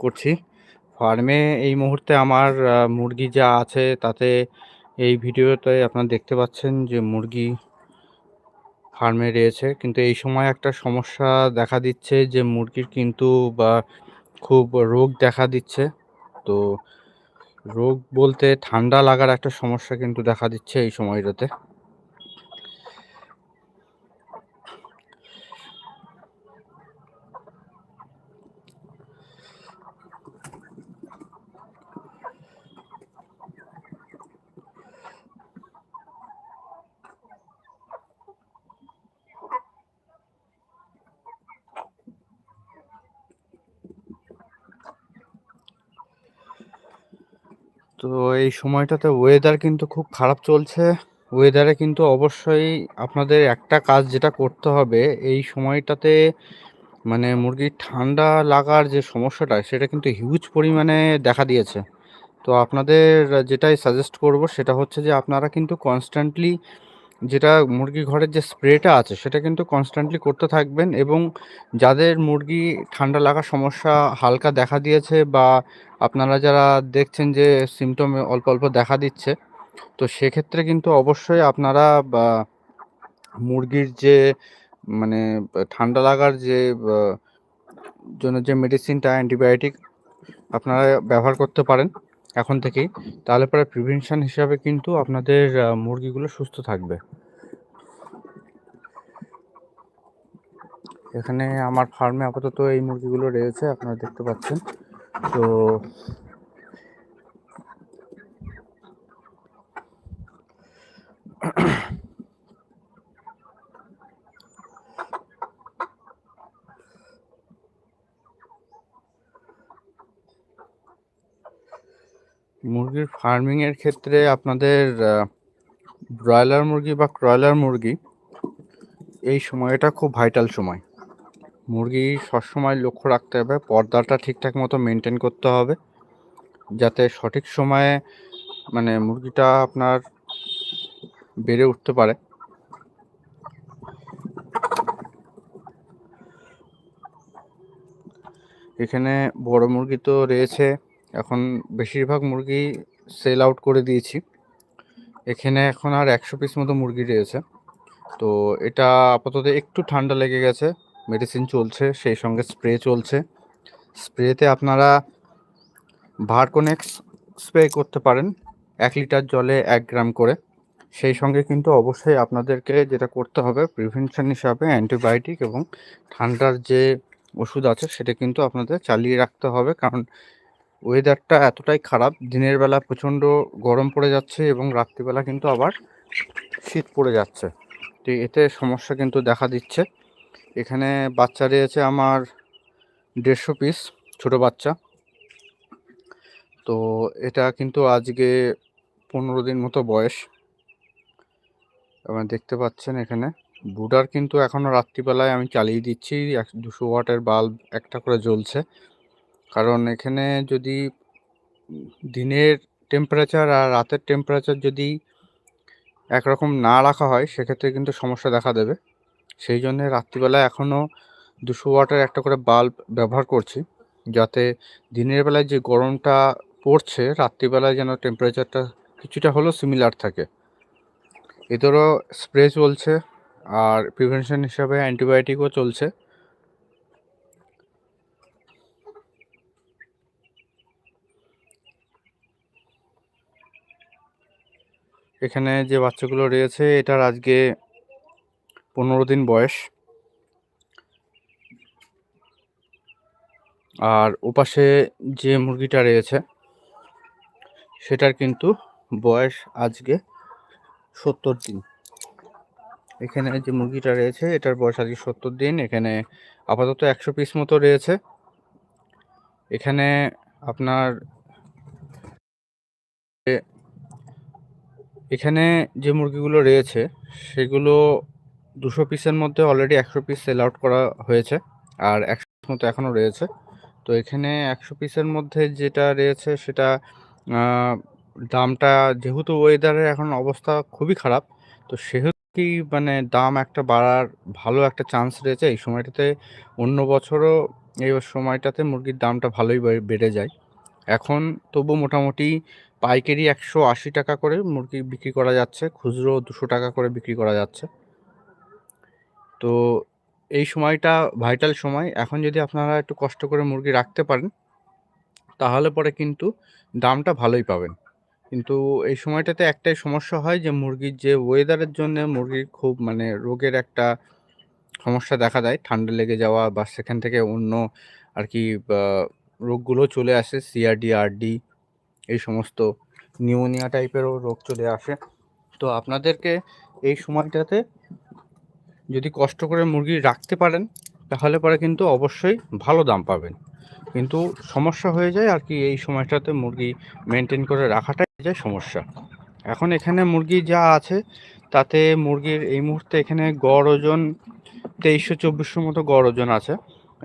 করছি। ফার্মে এই মুহূর্তে আমার মুরগি যা আছে তাতে এই ভিডিওতে আপনারা দেখতে পাচ্ছেন যে মুরগি ফার্মে রয়েছে। কিন্তু এই সময় একটা সমস্যা দেখা দিচ্ছে যে মুরগির কিন্তু, বা, খুব রোগ দেখা দিচ্ছে। তো রোগ বলতে ঠান্ডা লাগার একটা সমস্যা কিন্তু দেখা দিচ্ছে এই সময়টাতে। তো এই সময়টাতে ওয়েদার কিন্তু খুব খারাপ চলছে। ওয়েদারে কিন্তু অবশ্যই আপনাদের একটা কাজ যেটা করতে হবে, এই সময়টাতে মানে মুরগির ঠান্ডা লাগার যে সমস্যাটা, সেটা কিন্তু হিউজ পরিমাণে দেখা দিয়েছে। তো আপনাদের যেটাই সাজেস্ট করব সেটা হচ্ছে যে আপনারা কিন্তু কনস্ট্যান্টলি যেটা মুরগি ঘরের যে স্প্রেটা আছে, সেটা কিন্তু কনস্ট্যান্টলি করতে থাকবেন এবং যাদের মুরগি ঠান্ডা লাগার সমস্যা হালকা দেখা দিয়েছে বা আপনারা যারা দেখছেন যে সিমটম অল্প অল্প দেখা দিচ্ছে, তো সেক্ষেত্রে কিন্তু অবশ্যই আপনারা বা মুরগির যে মানে ঠান্ডা লাগার যে জন্য যে মেডিসিনটা অ্যান্টিবায়োটিক আপনারা ব্যবহার করতে পারেন। এখন থেকেই। তাহলে পরে প্রিভেনশন হিসাবে কিন্তু আপনাদের মুরগিগুলো সুস্থ থাকবে। এখানে আমার ফার্মে আপাতত এই মুরগিগুলো রয়েছে, আপনারা দেখতে পাচ্ছেন। তো মুরগির ফার্মিংয়ের ক্ষেত্রে আপনাদের ব্রয়লার মুরগি বা ক্রয়লার মুরগি, এই সময়টা খুব ভাইটাল সময়। মুরগি সবসময় লক্ষ্য রাখতে হবে, পর্দাটা ঠিকঠাক মতো মেনটেন করতে হবে, যাতে সঠিক সময়ে মানে মুরগিটা আপনার বেড়ে উঠতে পারে। এখানে বড় মুরগি তো রয়েছে। এখন বেশিরভাগ মুরগি সেল আউট করে দিয়েছি। এখানে এখন আর একশো পিস মতো মুরগি রয়েছে। তো এটা আপাতত একটু ঠান্ডা লেগে গেছে। মেডিসিন চলছে, সেই সঙ্গে স্প্রে চলছে। স্প্রেতে আপনারা ভার্কোনেক্স স্প্রে করতে পারেন, এক লিটার জলে এক গ্রাম করে। সেই সঙ্গে কিন্তু অবশ্যই আপনাদেরকে যেটা করতে হবে প্রিভেনশন হিসাবে অ্যান্টিবায়োটিক এবং ঠান্ডার যে ওষুধ আছে, সেটা কিন্তু আপনাদের চালিয়ে রাখতে হবে। কারণ ওয়েদারটা এতটাই খারাপ, দিনের বেলা প্রচণ্ড গরম পড়ে যাচ্ছে এবং রাত্রিবেলা কিন্তু আবার শীত পড়ে যাচ্ছে। তো এতে সমস্যা কিন্তু দেখা দিচ্ছে। এখানে বাচ্চা রয়েছে আমার দেড়শো পিস ছোট বাচ্চা। তো এটা কিন্তু আজকে পনেরো দিন মতো বয়স। আপনারা দেখতে পাচ্ছেন এখানে। বুডার কিন্তু এখনও রাত্রিবেলায় আমি চালিয়ে দিচ্ছি দুশো ওয়াটের বাল্ব একটা করে জ্বলছে। কারণ এখানে যদি দিনের টেম্পারেচার আর রাতের টেম্পারেচার যদি একরকম না রাখা হয়, সেক্ষেত্রে কিন্তু সমস্যা দেখা দেবে। সেই জন্যে রাত্রিবেলায় এখনও দুশো ওয়াটের একটা করে বাল্ব ব্যবহার করছি, যাতে দিনের বেলায় যে গরমটা পড়ছে, রাত্রিবেলায় যেন টেম্পারেচারটা কিছুটা হলেও সিমিলার থাকে। এদেরও স্প্রে চলছে, আর প্রিভেনশন হিসাবে অ্যান্টিবায়োটিকও চলছে। এখানে যে বাচ্চাগুলো রয়েছে, এটার আজকে পনেরো দিন বয়স। আর ওপাশে যে মুরগিটা রয়েছে, সেটার কিন্তু বয়স আজকে সত্তর দিন। এখানে যে মুরগিটা রয়েছে, এটার বয়স আজকে সত্তর দিন। এখানে আপাতত একশো পিস মতো রয়েছে। এখানে আপনার এখানে যে মুরগিগুলো রয়েছে, সেগুলো দুশো পিসের মধ্যে অলরেডি একশো পিস সেল আউট করা হয়েছে আর একশো পিস মতো এখনও রয়েছে। তো এখানে একশো পিসের মধ্যে যেটা রয়েছে, সেটা দামটা যেহেতু ওয়েদারের এখন অবস্থা খুবই খারাপ, তো সেহেতু কি মানে দাম একটা বাড়ার ভালো একটা চান্স রয়েছে? এই সময়টাতে অন্য বছরও এই সময়টাতে মুরগির দামটা ভালোই বেড়ে যায়। এখন তবু মোটামুটি পাইকারি একশো আশি টাকা করে মুরগি বিক্রি করা যাচ্ছে, খুচরো দুশো টাকা করে বিক্রি করা যাচ্ছে। তো এই সময়টা ভাইটাল সময়। এখন যদি আপনারা একটু কষ্ট করে মুরগি রাখতে পারেন, তাহলে পরে কিন্তু দামটা ভালোই পাবেন। কিন্তু এই সময়টাতে একটাই সমস্যা হয় যে, মুরগির যে ওয়েদারের জন্য মুরগির খুব মানে রোগের একটা সমস্যা দেখা দেয়। ঠান্ডা লেগে যাওয়া বা সেখান থেকে অন্য আর কি রোগগুলো চলে আসে সিআরডি আরডি এই সমস্ত নিউমোনিয়া টাইপেরও রোগ চলে আসে। তো আপনাদেরকে এই সময়টাতে যদি কষ্ট করে মুরগি রাখতে পারেন, তাহলে পরে কিন্তু অবশ্যই ভালো দাম পাবেন। কিন্তু সমস্যা হয়ে যায় আর কি এই সময়টাতে মুরগি মেনটেন করে রাখাটাই যায় সমস্যা। এখন এখানে মুরগি যা আছে, তাতে মুরগির এই মুহূর্তে এখানে গড় ওজন তেইশশো চব্বিশশো মতো গড় ওজন আছে।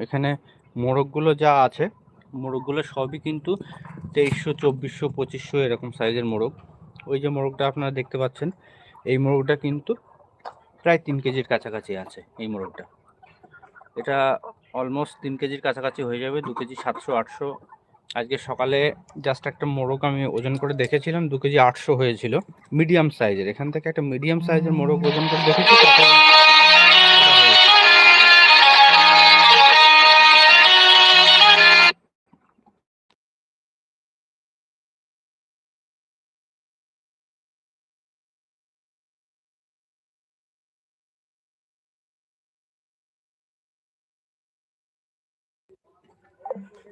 এখানে মোরগগুলো যা আছে, মোরগগুলো সবই কিন্তু তেইশশো, চব্বিশশো, পঁচিশশো এরকম সাইজের মোরগ। ওই যে মোরগটা আপনারা দেখতে পাচ্ছেন, এই মোরগটা কিন্তু প্রায় তিন কেজির কাছাকাছি আছে এই মোরগটা। এটা অলমোস্ট তিন কেজির কাছাকাছি হয়ে যাবে, দু কেজি সাতশো, আটশো। আজকে সকালে জাস্ট একটা মোরগ আমি ওজন করে দেখেছিলাম, দু কেজি আটশো হয়েছিল। মিডিয়াম সাইজের এখান থেকে একটা মিডিয়াম সাইজের মোরগ ওজন করে দেখেছি Yeah.